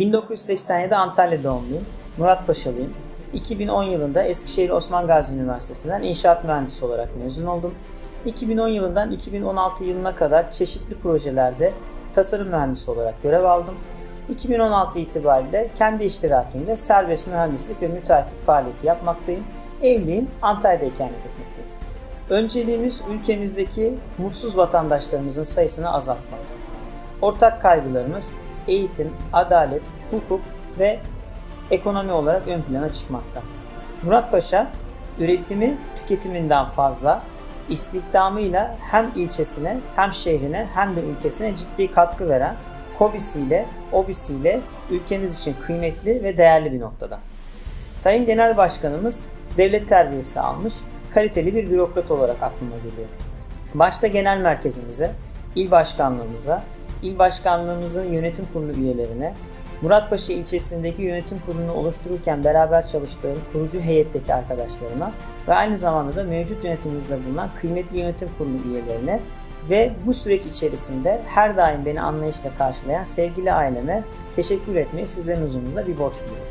1987 Antalya doğumluyum. Murat Paşalıyım. 2010 yılında Eskişehir Osman Gazi Üniversitesi'nden inşaat mühendisi olarak mezun oldum. 2010 yılından 2016 yılına kadar çeşitli projelerde tasarım mühendisi olarak görev aldım. 2016 itibariyle kendi iştirakimle serbest mühendislik ve müteahhitlik faaliyeti yapmaktayım. Evliyim, Antalya'da ikamet etmekteyim. Önceliğimiz ülkemizdeki mutsuz vatandaşlarımızın sayısını azaltmak. Ortak kaygılarımız eğitim, adalet, hukuk ve ekonomi olarak ön plana çıkmakta. Murat Paşa üretimi tüketiminden fazla istihdamıyla hem ilçesine hem şehrine hem de ülkesine ciddi katkı veren KOBİ'siyle, OBİ'siyle ülkemiz için kıymetli ve değerli bir noktada. Sayın Genel Başkanımız devlet terbiyesi almış, kaliteli bir bürokrat olarak aklıma geliyor. Başta genel merkezimize, il başkanlığımıza, il başkanlığımızın yönetim kurulu üyelerine, Muratpaşa ilçesindeki yönetim kurulunu oluştururken beraber çalıştığım kurucu heyetteki arkadaşlarıma ve aynı zamanda da mevcut yönetimimizde bulunan kıymetli yönetim kurulu üyelerine ve bu süreç içerisinde her daim beni anlayışla karşılayan sevgili aileme teşekkür etmeyi sizlerin huzurunuzda bir borç biliyorum.